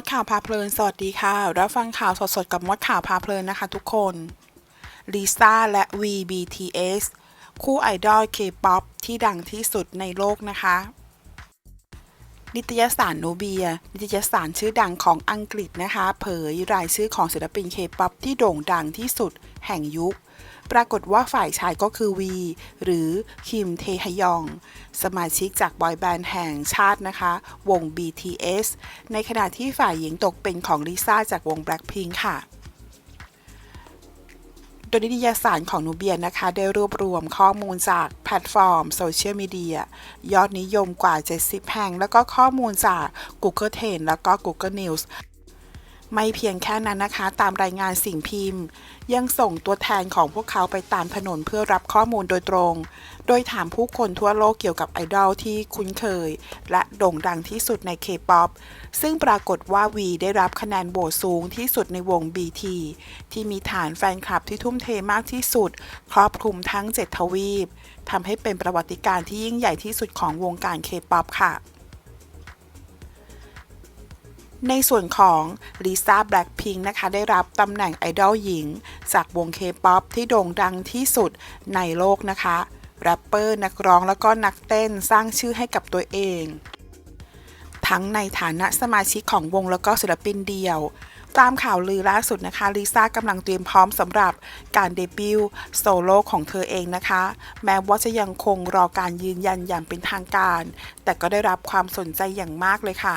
ดข่าวพาเพลิน สวัสดีค่ะ รับฟังข่าวสดๆ กับมดข่าวพาเพลินนะคะทุกคนลิซ่าและ VBTS คู่ไอดอลเคป๊อปที่ดังที่สุดในโลกนะคะ นิตยสารโนเบีย นิตยสารชื่อดังของอังกฤษนะคะ เผยรายชื่อของศิลปินเคป๊อปที่โด่งดังที่สุดแห่งยุค ปรากฏว่าฝ่ายชายก็คือวี หรือคิมเทฮยอง สมาชิกจากบอยแบนด์แห่งชาตินะคะ วง BTS ในขณะที่ฝ่ายหญิงตกเป็นของลิซ่าจากวง Blackpink ค่ะโดยนิตยสารของนูเบียนะคะ ได้รวบรวมข้อมูลจากแพลตฟอร์มโซเชียลมีเดียยอดนิยมกว่า 70 แห่ง แล้วก็ข้อมูลจาก Google Trends แล้วก็ Google News ไม่เพียงแค่นั้นนะคะ ตามรายงานสิ่งพิมพ์ ยังส่งตัวแทนของพวกเขาไปตามถนนเพื่อรับข้อมูลโดยตรง โดยถามผู้คนทั่วโลกเกี่ยวกับไอดอลที่คุ้นเคย และโด่งดังที่สุดใน K-POP ซึ่งปรากฏว่าวีได้รับคะแนนโหวตสูงที่สุดในวง BT ที่มีฐานแฟนคลับที่ทุ่มเทมากที่สุด ครอบคลุมทั้ง 7 ทวีปทำให้เป็นประวัติการณ์ที่ยิ่งใหญ่ที่สุดของวงการ K-POP ค่ะ ในส่วนของลิซ่าแบล็ k พิงนะคะ ได้รับตำแหน่งไอดอลหญิง จากวงเคป๊อปที่โด่งดังที่สุดในโลกนะคะแรปเปอร์นักร้องแล้วก็นักเต้นสร้างชื่อให้กับตัวเอง ทั้งในฐานะสมาชิกของวงแล้วก็ศิลปินเดี่ยว ตามข่าวลือล่าสุดนะคะลิซ่ากำลังเตรียมพร้อมสำหรับการเดบิวต์โซโล่ของเธอเองนะคะ แม้ว่าจะยังคงรอการยืนยันอย่างเป็นทางการ แต่ก็ได้รับความสนใจอย่างมากเลยค่ะ